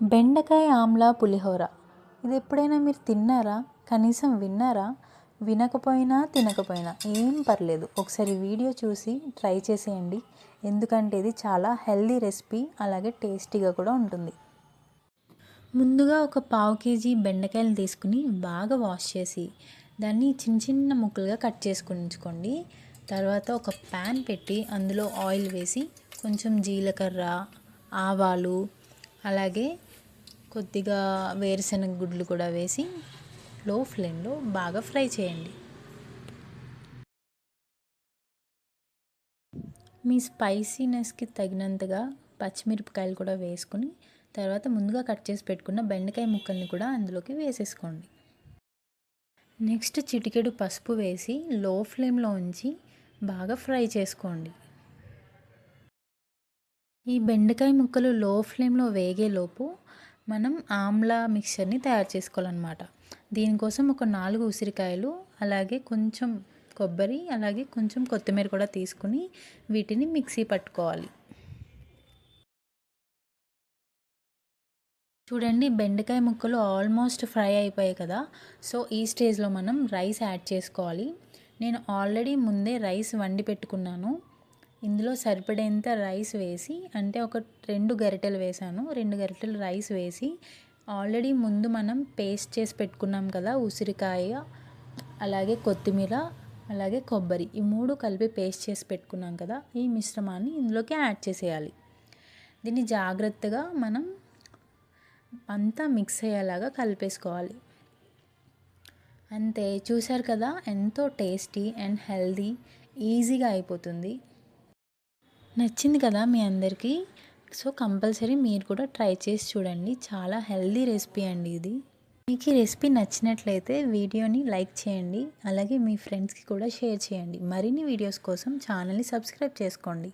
బెండకాయ ఆమ్లా పులిహోర. ఇది ఎప్పుడైనా మీరు తిన్నారా? కనీసం విన్నారా? వినకపోయినా తినకపోయినా ఏం పర్లేదు. ఒకసారి వీడియో చూసి ట్రై చేసేయండి. ఎందుకంటే ఇది చాలా హెల్దీ రెసిపీ అలాగే టేస్టీగా కూడా ఉంటుంది. ముందుగా ఒక పావు కేజీ బెండకాయలు తీసుకుని బాగా వాష్ చేసి దాన్ని చిన్న చిన్న ముక్కలుగా కట్ చేసుకుని ఉంచుకోండి తర్వాత ఒక ప్యాన్ పెట్టి అందులో ఆయిల్ వేసి కొంచెం జీలకర్ర ఆవాలు అలాగే కొద్దిగా వేరుశనగ గుడ్లు కూడా వేసి లో ఫ్లేమ్లో బాగా ఫ్రై చేయండి. మీ స్పైసీనెస్కి తగినంతగా పచ్చిమిరపకాయలు కూడా వేసుకొని తర్వాత ముందుగా కట్ చేసి పెట్టుకున్న బెండకాయ ముక్కల్ని కూడా అందులోకి వేసేసుకోండి. నెక్స్ట్ చిటికెడు పసుపు వేసి లో ఫ్లేమ్లో ఉంచి బాగా ఫ్రై చేసుకోండి. ఈ బెండకాయ ముక్కలు లో ఫ్లేమ్లో వేగేలోపు మనం ఆమ్లా మిక్చర్ని తయారు చేసుకోవాలన్నమాట. దీనికోసం ఒక నాలుగు ఉసిరికాయలు అలాగే కొంచెం కొబ్బరి అలాగే కొంచెం కొత్తిమీర కూడా తీసుకుని వీటిని మిక్సీ పట్టుకోవాలి. చూడండి బెండకాయ ముక్కలు ఆల్మోస్ట్ ఫ్రై అయిపోయాయి కదా. సో ఈ స్టేజ్లో మనం రైస్ యాడ్ చేసుకోవాలి. నేను ఆల్రెడీ ముందే రైస్ వండి పెట్టుకున్నాను. ఇందులో సరిపడేంత రైస్ వేసి అంటే ఒక రెండు గరిటెలు వేసాను. రెండు గరిటెలు రైస్ వేసి ఆల్రెడీ ముందు మనం పేస్ట్ చేసి పెట్టుకున్నాం కదా ఉసిరికాయ అలాగే కొత్తిమీర అలాగే కొబ్బరి. ఈ మూడు కలిపి పేస్ట్ చేసి పెట్టుకున్నాం కదా ఈ మిశ్రమాన్ని ఇందులోకి యాడ్ చేసేయాలి. దీన్ని జాగ్రత్తగా మనం అంతా మిక్స్ అయ్యేలాగా కలిపేసుకోవాలి. అంతే చూశారు కదా ఎంతో టేస్టీ అండ్ హెల్దీ ఈజీగా అయిపోతుంది. నచ్చింది కదా మీ అందరికీ? సో కంపల్సరీ మీరు కూడా ట్రై చేసి చూడండి. చాలా హెల్దీ రెసిపీ అండి ఇది. మీకు ఈ రెసిపీ నచ్చినట్లయితే వీడియోని లైక్ చేయండి. అలాగే మీ ఫ్రెండ్స్కి కూడా షేర్ చేయండి. మరిన్ని వీడియోస్ కోసం ఛానల్ని సబ్స్క్రైబ్ చేసుకోండి.